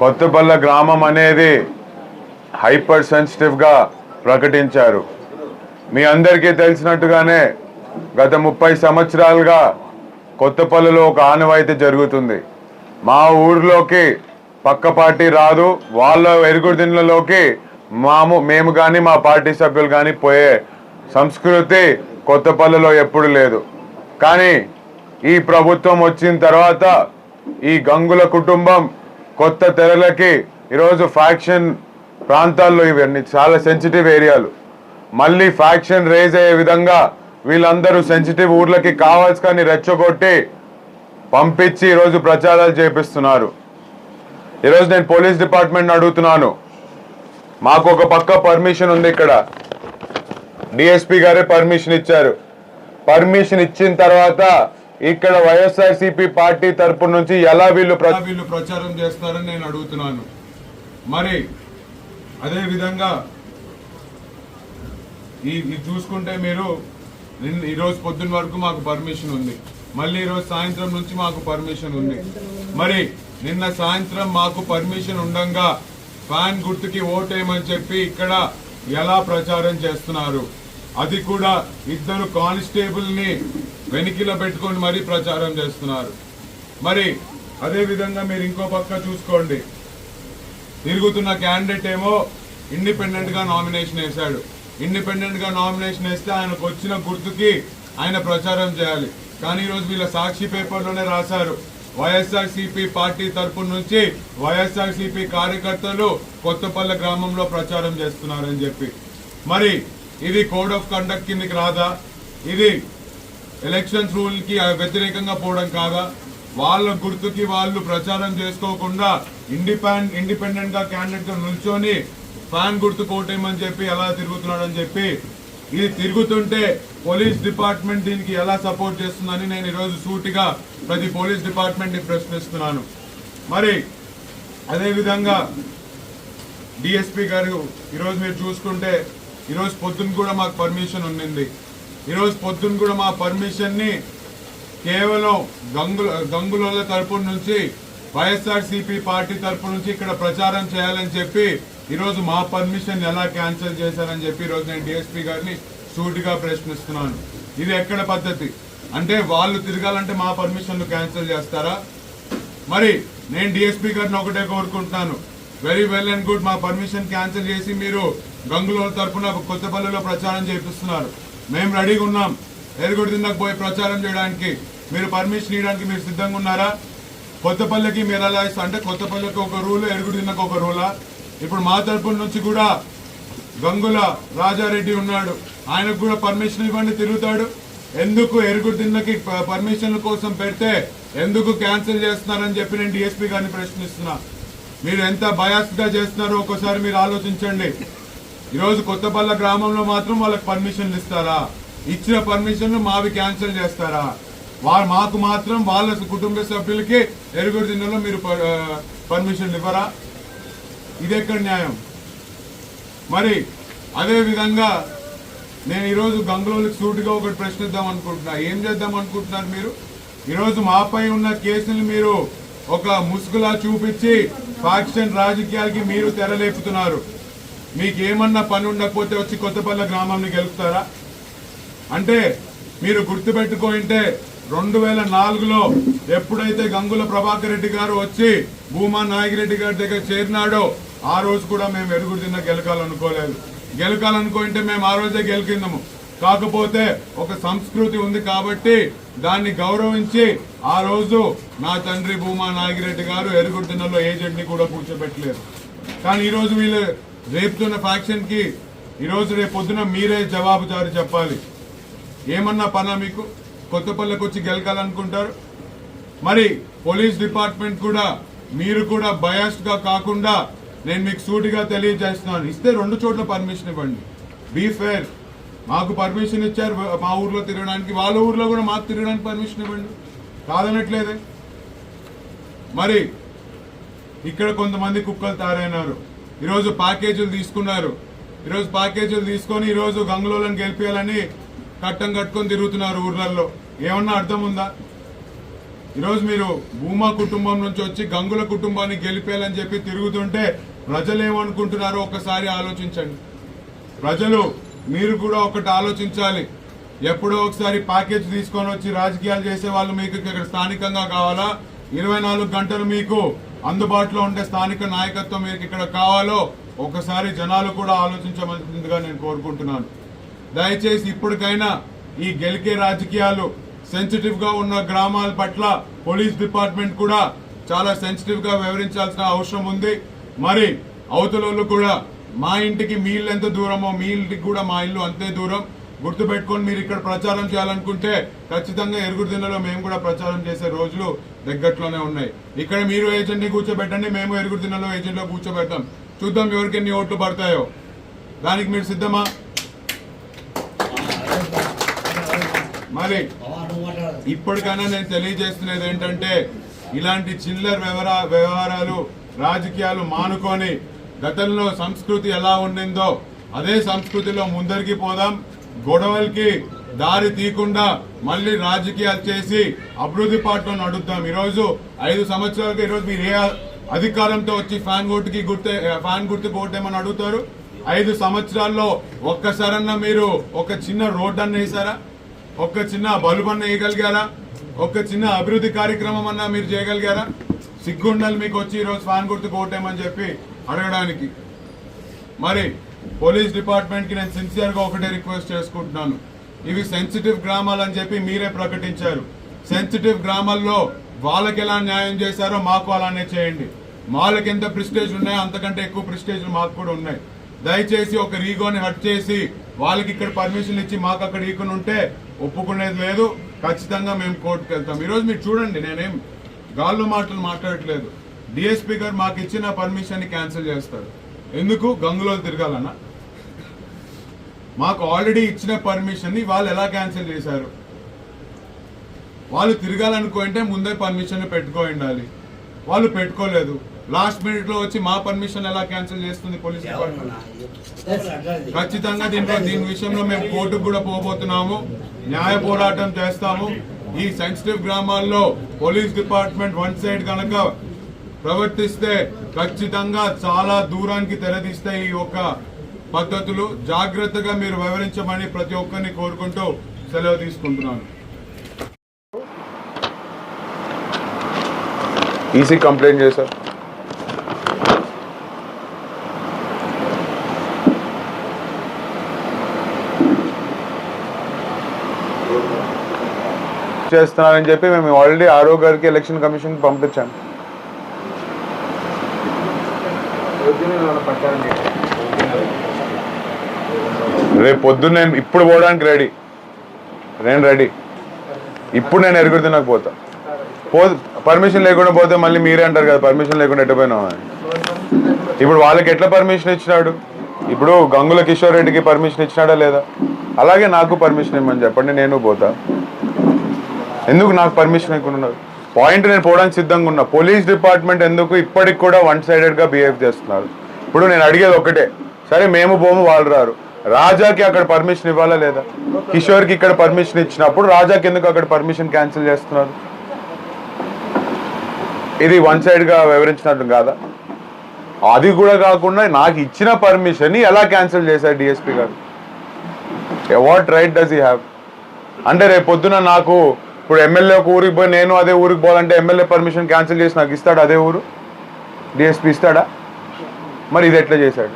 కొత్తపల్ల గ్రామం అనేది హైపర్ సెన్సిటివ్గా ప్రకటించారు. మీ అందరికీ తెలిసినట్టుగానే గత ముప్పై సంవత్సరాలుగా కొత్తపల్లిలో ఒక ఆనవాయితీ జరుగుతుంది. మా ఊర్లోకి పక్క పార్టీ రాదు వాళ్ళ ఎరుగుడిదిన్లలోకి మాము మేము కానీ మా పార్టీ సభ్యులు కానీ పోయే సంస్కృతి కొత్తపల్లిలో ఎప్పుడు లేదు. కానీ ఈ ప్రభుత్వం వచ్చిన తర్వాత ఈ గంగుల కుటుంబం కొత్త తెరలకి ఈరోజు ఫ్యాక్షన్ ప్రాంతాల్లో ఇవన్నీ చాలా సెన్సిటివ్ ఏరియాలు మళ్ళీ ఫ్యాక్షన్ రేజ్ అయ్యే విధంగా వీళ్ళందరూ సెన్సిటివ్ ఊర్లకి కావాల్సి కానీ రెచ్చగొట్టి పంపించి ఈరోజు ప్రచారాలు చేపిస్తున్నారు. ఈరోజు నేను పోలీస్ డిపార్ట్మెంట్ అడుగుతున్నాను. మాకు ఒక పక్క పర్మిషన్ ఉంది ఇక్కడ. డిఎస్పీ గారే పర్మిషన్ ఇచ్చారు. పర్మిషన్ ఇచ్చిన తర్వాత ఇక్కడ వైఎస్ఆర్సీపీ పార్టీ తరపు నుంచి ఎలా వీళ్ళు వీళ్ళు ప్రచారం చేస్తారని నేను అడుగుతున్నాను. మరి అదే విధంగా ఈ ఇది చూసుకుంటే మీరు ఈరోజు పొద్దున్న వరకు మాకు పర్మిషన్ ఉంది. మళ్ళీ ఈరోజు సాయంత్రం నుంచి మాకు పర్మిషన్ ఉంది. మరి నిన్న సాయంత్రం మాకు పర్మిషన్ ఉండంగా ఫ్యాన్ గుర్తుకి ఓటేయమని చెప్పి ఇక్కడ ఎలా ప్రచారం చేస్తున్నారు? అది కూడా ఇద్దరు కానిస్టేబుల్ని వెనికిలో పెట్టుకొని మరీ ప్రచారం చేస్తున్నారు. మరి అదే విధంగా మీరు ఇంకో పక్క చూసుకోండి. తిరుగుతున్న క్యాండిడేట్ ఏమో ఇండిపెండెంట్గా నామినేషన్ వేశాడు. ఇండిపెండెంట్గా నామినేషన్ వేస్తే ఆయనకు వచ్చిన గుర్తుకి ఆయన ప్రచారం చేయాలి. కానీ ఈరోజు వీళ్ళ సాక్షి పేపర్లోనే రాశారు. వైఎస్ఆర్సీపీ పార్టీ తరపు నుంచి వైఎస్ఆర్సీపీ కార్యకర్తలు కొత్తపల్లె గ్రామంలో ప్రచారం చేస్తున్నారని చెప్పి. మరి ఇది కోడ్ ఆఫ్ కండక్ట్ కిందికి రాదా? ఇది ఎలక్షన్స్ రూల్కి వ్యతిరేకంగా పోవడం కాదా? వాళ్ళ గుర్తుకి వాళ్ళు ప్రచారం చేసుకోకుండా ఇండిపెండ్ ఇండిపెండెంట్గా గా నిల్చొని ఫ్యాన్ గుర్తు కోటేయమని చెప్పి ఎలా తిరుగుతున్నాడని చెప్పి ఇది తిరుగుతుంటే పోలీస్ డిపార్ట్మెంట్ దీనికి ఎలా సపోర్ట్ చేస్తుందని నేను ఈరోజు సూటిగా ప్రతి పోలీస్ డిపార్ట్మెంట్ని ప్రశ్నిస్తున్నాను. మరి అదేవిధంగా డిఎస్పీ గారు ఈరోజు మీరు చూసుకుంటే ఈరోజు పొద్దున్న కూడా మాకు పర్మిషన్ ఉండింది ఈరోజు పొద్దున్న కూడా మా పర్మిషన్ని కేవలం గంగుల గంగుల తరపు నుంచి వైఎస్ఆర్సీపీ పార్టీ తరపు నుంచి ఇక్కడ ప్రచారం చేయాలని చెప్పి ఈరోజు మా పర్మిషన్ ఎలా క్యాన్సిల్ చేశారని చెప్పి ఈరోజు నేను డిఎస్పీ గారిని సూటిగా ప్రశ్నిస్తున్నాను. ఇది ఎక్కడ పద్ధతి? అంటే వాళ్ళు తిరగాలంటే మా పర్మిషన్లు క్యాన్సిల్ చేస్తారా? మరి నేను డిఎస్పీ గారిని ఒకటే కోరుకుంటున్నాను. వెరీ వెల్ అండ్ గుడ్ మా పర్మిషన్ క్యాన్సిల్ చేసి మీరు గంగుల తరపున కొత్తపల్లిలో ప్రచారం చేపిస్తున్నారు. మేము రెడీగా ఉన్నాం. ఎరుగుడి దిన్నకు పోయి ప్రచారం చేయడానికి. మీరు పర్మిషన్ ఇవ్వడానికి మీరు సిద్ధంగా ఉన్నారా? కొత్తపల్లికి మీరు ఎలా ఇస్తా అంటే కొత్తపల్లికి ఒక రూల్ ఎరుగుడి ఒక రూలా? ఇప్పుడు మా తరపు నుంచి కూడా గంగుల రాజారెడ్డి ఉన్నాడు. ఆయనకు కూడా పర్మిషన్ ఇవ్వండి తిరుగుతాడు. ఎందుకు ఎరుగుడు దిన్నకి పర్మిషన్ల కోసం పెడితే ఎందుకు క్యాన్సిల్ చేస్తున్నారని చెప్పి నేను డిఎస్పీ గారిని ప్రశ్నిస్తున్నా. మీరు ఎంత బయాస్గా చేస్తున్నారో ఒకసారి మీరు ఆలోచించండి. ఈరోజు కొత్తపల్ల గ్రామంలో మాత్రం వాళ్ళకి పర్మిషన్లు ఇస్తారా? ఇచ్చిన పర్మిషన్లు మావి క్యాన్సిల్ చేస్తారా? వారు మాకు మాత్రం వాళ్ళ కుటుంబ సభ్యులకి ఎరుగుడు జిల్లాలో మీరు పర్మిషన్లు ఇవ్వరా? ఇదెక్కడ న్యాయం? మరి అదేవిధంగా నేను ఈరోజు గంగులోకి సూటిగా ఒకటి ప్రశ్నిద్దాం అనుకుంటున్నా. ఏం చేద్దాం అనుకుంటున్నారు మీరు? ఈరోజు మాపై ఉన్న కేసులు మీరు ఒక ముసుగులా చూపించి ఫ్యాక్షన్ రాజకీయాలకి మీరు తెరలేపుతున్నారు. మీకు ఏమన్నా పని ఉండకపోతే వచ్చి కొత్తపల్లె గ్రామాన్ని గెలుపుతారా? అంటే మీరు గుర్తుపెట్టుకుంటే రెండు వేల నాలుగులో ఎప్పుడైతే గంగుల ప్రభాకర్ రెడ్డి గారు వచ్చి భూమా నాగిరెడ్డి గారి దగ్గర చేరినాడో ఆ రోజు కూడా మేము ఎరుగురు తిన్న గెలకాలనుకోలేదు. గెలకాలనుకుంటే మేము ఆ రోజే గెలికిందాము. కాకపోతే ఒక సంస్కృతి ఉంది కాబట్టి దాన్ని గౌరవించి ఆ రోజు నా తండ్రి భూమా నాగిరెడ్డి గారు ఎరుగుడు తిన్నలో ఏజెంట్ని కూడా కూర్చోబెట్టలేదు. కానీ ఈరోజు వీళ్ళు రేపుతున్న ఫ్యాక్షన్కి రేపొద్దున మీరే జవాబుదారి చెప్పాలి. ఏమన్నా పనా మీకు? కొత్తపల్లెకి వచ్చి గెలకాలనుకుంటారు? మరి పోలీస్ డిపార్ట్మెంట్ కూడా మీరు కూడా బయాస్డ్గా కాకుండా నేను మీకు సూటిగా తెలియజేస్తున్నాను. ఇస్తే రెండు చోట్ల పర్మిషన్ ఇవ్వండి. బీ ఫేర్ మాకు పర్మిషన్ ఇచ్చారు మా ఊర్లో తిరగడానికి. వాళ్ళ ఊర్లో కూడా మాకు తిరగడానికి పర్మిషన్ ఇవ్వండి. కాదనట్లేదే? మరి ఇక్కడ కొంతమంది కుక్కలు తయారైనారు. ఈరోజు ప్యాకేజీలు తీసుకున్నారు. ఈరోజు ప్యాకేజీలు తీసుకొని ఈరోజు గంగలోలను గెలిపేయాలని కట్టం కట్టుకొని తిరుగుతున్నారు ఊర్లలో ఏమన్నా అర్థం ఉందా? ఈరోజు మీరు భూమా కుటుంబం నుంచి వచ్చి గంగుల కుటుంబాన్ని గెలిపేయాలని చెప్పి తిరుగుతుంటే ప్రజలు ఏమనుకుంటున్నారో ఒకసారి ఆలోచించండి. ప్రజలు మీరు కూడా ఒకటి ఆలోచించాలి. ఎప్పుడో ఒకసారి ప్యాకేజ్ తీసుకొని వచ్చి రాజకీయాలు చేసే వాళ్ళు మీకు ఇక్కడ స్థానికంగా కావాలా? ఇరవై నాలుగు గంటలు మీకు అందుబాటులో ఉండే స్థానిక నాయకత్వం మీకు ఇక్కడ కావాలో ఒకసారి జనాలు కూడా ఆలోచించవలసిందిగా నేను కోరుకుంటున్నాను. దయచేసి ఇప్పటికైనా ఈ గెలికే రాజకీయాలు సెన్సిటివ్గా ఉన్న గ్రామాల పట్ల పోలీస్ డిపార్ట్మెంట్ కూడా చాలా సెన్సిటివ్గా అవసరం ఉంది. మరి అవతలోళ్ళు కూడా మా ఇంటికి మీ ఇల్లు ఎంత దూరమో మీ ఇంటికి కూడా మా ఇల్లు అంతే దూరం. గుర్తుపెట్టుకొని మీరు ఇక్కడ ప్రచారం చేయాలనుకుంటే ఖచ్చితంగా ఎరుగురుదిన్నలో మేము కూడా ప్రచారం చేసే రోజులు దగ్గరలోనే ఉన్నాయి. ఇక్కడ మీరు ఏజెంట్ని కూర్చోబెట్టండి మేము ఎరుగురుదిన్నలో ఏజెంట్లో కూర్చోబెడతాం. చూద్దాం ఎవరికి ఎన్ని ఓట్లు పడతాయో. దానికి మీరు సిద్ధమా? మరి ఇప్పటికైనా నేను తెలియజేస్తున్నది ఏంటంటే ఇలాంటి చిల్లర వ్యవహార వ్యవహారాలు రాజకీయాలు మానుకొని గతంలో సంస్కృతి ఎలా ఉండిందో అదే సంస్కృతిలో ముందరికి పోదాం. గొడవలకి దారి తీయకుండా మళ్ళీ రాజకీయాలు చేసి అభివృద్ధి పాటలో నడుద్దాం. ఈరోజు ఐదు సంవత్సరాలకు ఈరోజు మీరు ఏ అధికారంతో వచ్చి ఫ్యాన్ గుర్తుకి గుర్తే ఫ్యాన్ గుర్తుకు ఓటేమని అడుగుతారు? ఐదు సంవత్సరాల్లో ఒక్కసారన్నా మీరు ఒక చిన్న రోడ్డు అన్న వేసారా ఒక్క చిన్న బల్బు అన్న వేయగలిగారా? ఒక్క చిన్న అభివృద్ధి కార్యక్రమం అన్నా మీరు చేయగలిగారా? సిగ్గుండలు మీకు వచ్చి ఈరోజు ఫ్యాన్ గుర్తుకు ఓటేమని చెప్పి అడగడానికి. మరి పోలీస్ డిపార్ట్మెంట్కి నేను సిన్సియర్గా ఒకటే రిక్వెస్ట్ చేసుకుంటున్నాను. ఇవి సెన్సిటివ్ గ్రామాలు అని చెప్పి మీరే ప్రకటించారు. సెన్సిటివ్ గ్రామాల్లో వాళ్ళకి ఎలా న్యాయం చేశారో మాకు అలానే చేయండి. వాళ్ళకి ఎంత ప్రిస్టేజ్ ఉన్నాయో అంతకంటే ఎక్కువ ప్రిస్టేజ్లు మాకు కూడా ఉన్నాయి. దయచేసి ఒక రీగోని హట్ చేసి వాళ్ళకి ఇక్కడ పర్మిషన్ ఇచ్చి మాకు అక్కడ ఈకొని ఉంటే ఒప్పుకునేది లేదు. ఖచ్చితంగా మేము కోర్టుకు వెళ్తాం. ఈరోజు మీరు చూడండి నేనేం గాల్లో మాటలు మాట్లాడట్లేదు. డిఎస్పీ గారు మాకు ఇచ్చిన పర్మిషన్ని క్యాన్సిల్ చేస్తారు. ఎందుకు గంగులో తిరగాలన్నా? మాకు ఆల్రెడీ ఇచ్చిన పర్మిషన్ని వాళ్ళు ఎలా క్యాన్సిల్ చేశారు? వాళ్ళు తిరగాలనుకుంటే ముందే పర్మిషన్ పెట్టుకో ఉండాలి. వాళ్ళు పెట్టుకోలేదు. లాస్ట్ మినిట్లో వచ్చి మా పర్మిషన్ ఎలా క్యాన్సిల్ చేస్తుంది పోలీస్ డిపార్ట్మెంట్ ఖచ్చితంగా దీంట్లో దీని విషయంలో మేము కోర్టుకు కూడా పోబోతున్నాము. న్యాయ పోరాటం చేస్తాము. ఈ సెన్సిటివ్ గ్రామాల్లో పోలీస్ డిపార్ట్మెంట్ వన్ సైడ్ కనుక ప్రవర్తిస్తే ఖచ్చితంగా చాలా దూరానికి తెరదీస్తాయి ఈ యొక్క పద్ధతులు జాగ్రత్తగా మీరు వివరించమని ప్రతి ఒక్కరిని కోరుకుంటూ సెలవు తీసుకుంటున్నాను. ఈసీ కంప్లైంట్ చేశారు. చేస్తున్నారని చెప్పి మేము ఆల్రెడీ ఆరో గారికి ఎలక్షన్ కమిషన్ పంపించాం. రేపు పొద్దున్న నేను ఇప్పుడు పోవడానికి రెడీ. నేను రెడీ. ఇప్పుడు నేను ఎరుగురు నాకు పోతా. పో పర్మిషన్ లేకుండా పోతే మళ్ళీ మీరే అంటారు కదా పర్మిషన్ లేకుండా ఎట్టపోయినా అని. ఇప్పుడు వాళ్ళకి ఎట్లా పర్మిషన్ ఇచ్చినాడు? ఇప్పుడు గంగుల కిషోర్ రెడ్డికి పర్మిషన్ ఇచ్చినాడా లేదా? అలాగే నాకు పర్మిషన్ ఇవ్వమని చెప్పండి నేను పోతా. ఎందుకు నాకు పర్మిషన్ ఇవ్వకుండా పాయింట్ నేను పోవడానికి సిద్ధంగా ఉన్నా. పోలీస్ డిపార్ట్మెంట్ ఎందుకు ఇప్పటికి కూడా వన్ సైడెడ్గా బిహేవ్ చేస్తున్నారు? ఇప్పుడు నేను అడిగేది ఒకటే. సరే మేము పోము వాళ్ళు రారు. రాజాకి అక్కడ పర్మిషన్ ఇవ్వాలా లేదా? కిషోర్కి ఇక్కడ పర్మిషన్ ఇచ్చినప్పుడు రాజాకి ఎందుకు అక్కడ పర్మిషన్ క్యాన్సిల్ చేస్తున్నారు? ఇది వన్ సైడ్గా వివరించినట్టు కాదా? అది కూడా కాకుండా నాకు ఇచ్చిన పర్మిషన్ని ఎలా క్యాన్సిల్ చేశారు డిఎస్పీ గారు? What right does he have అంటే రేపు పొద్దున నాకు ఇప్పుడు ఎమ్మెల్యే ఒక ఊరికి పోయి నేను అదే ఊరికి పోవాలంటే ఎమ్మెల్యే పర్మిషన్ క్యాన్సిల్ చేసి నాకు ఇస్తాడు అదే ఊరు? డిఎస్పీ ఇస్తాడా? మరి ఇది ఎట్లా చేశాడు?